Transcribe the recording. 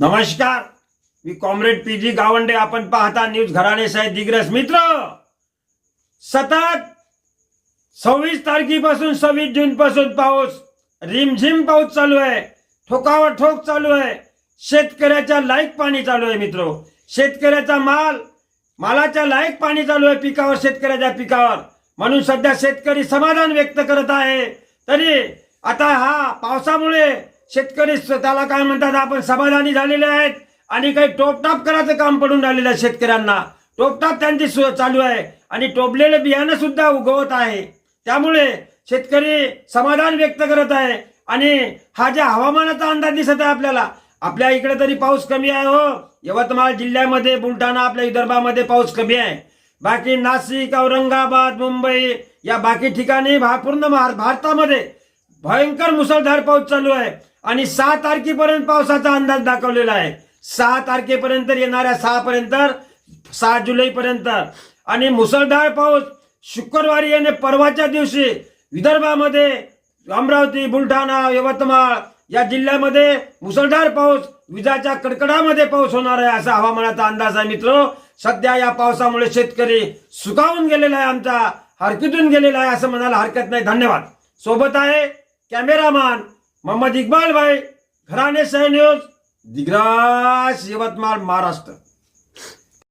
नमस्कार. मी comrade P G Gawande. आपण पाहता न्यूज घराणे साहेब दिग्रस मित्र. सतत सव्वीस तारखेपासून सव्वीस जून पासून पाऊस. रिमझिम पाऊस चालू आहे. ठोकावर ठोक चालू आहे. शेतकऱ्याच्या लायक पाणी चालू आहे मित्र. शेतकऱ्याचा माल मालाच्या लायक पाणी चालू आहे पिकावर शेतकऱ्याच्या पिकावर. म्हणून सध्या शेतकरी समाधान व्यक्त करत आहे. तरी आता हा पावसामुळे शेतकरी स्वतःला त्याला काय म्हणतात आपण समाधानी झालेले आहेत आणि काही टोपटाप करायचं काम पडून राहिलेलं आहे शेतकऱ्यांना. टोपटाप त्यांची चालू आहे आणि टोपलेले बियाणं सुद्धा उगवत आहे. त्यामुळे शेतकरी समाधान व्यक्त करत आहे आणि हा ज्या हवामानाचा अंदाज दिसत आहे आपल्याला आपल्या इकडे तरी पाऊस कमी आहे हो. यवतमाळ जिल्ह्यामध्ये बुलढाणा आपल्या विदर्भामध्ये पाऊस कमी आहे. बाकी नाशिक औरंगाबाद मुंबई या बाकी ठिकाणी पूर्ण भारतामध्ये भयंकर मुसळधार पाऊस चालू आहे. आणि सहा तारखेपर्यंत पावसाचा अंदाज दाखवलेला आहे. सहा तारखेपर्यंत येणाऱ्या सहा पर्यंत सहा जुलैपर्यंत. आणि मुसळधार पाऊस शुक्रवारी येणे परवाच्या दिवशी विदर्भामध्ये अमरावती बुलढाणा यवतमाळ या जिल्ह्यामध्ये मुसळधार पाऊस विजाच्या कडकडामध्ये पाऊस होणार आहे असा हवामानाचा अंदाज आहे मित्र. सध्या या पावसामुळे शेतकरी सुकावून गेलेला आहे आमचा हरकतून गेलेला आहे असं म्हणायला हरकत नाही. धन्यवाद. सोबत आहे कॅमेरामॅन मोहम्मद इक्बाल भाई घराणे सह न्यूज दिग्रास यवतमाळ महाराष्ट्र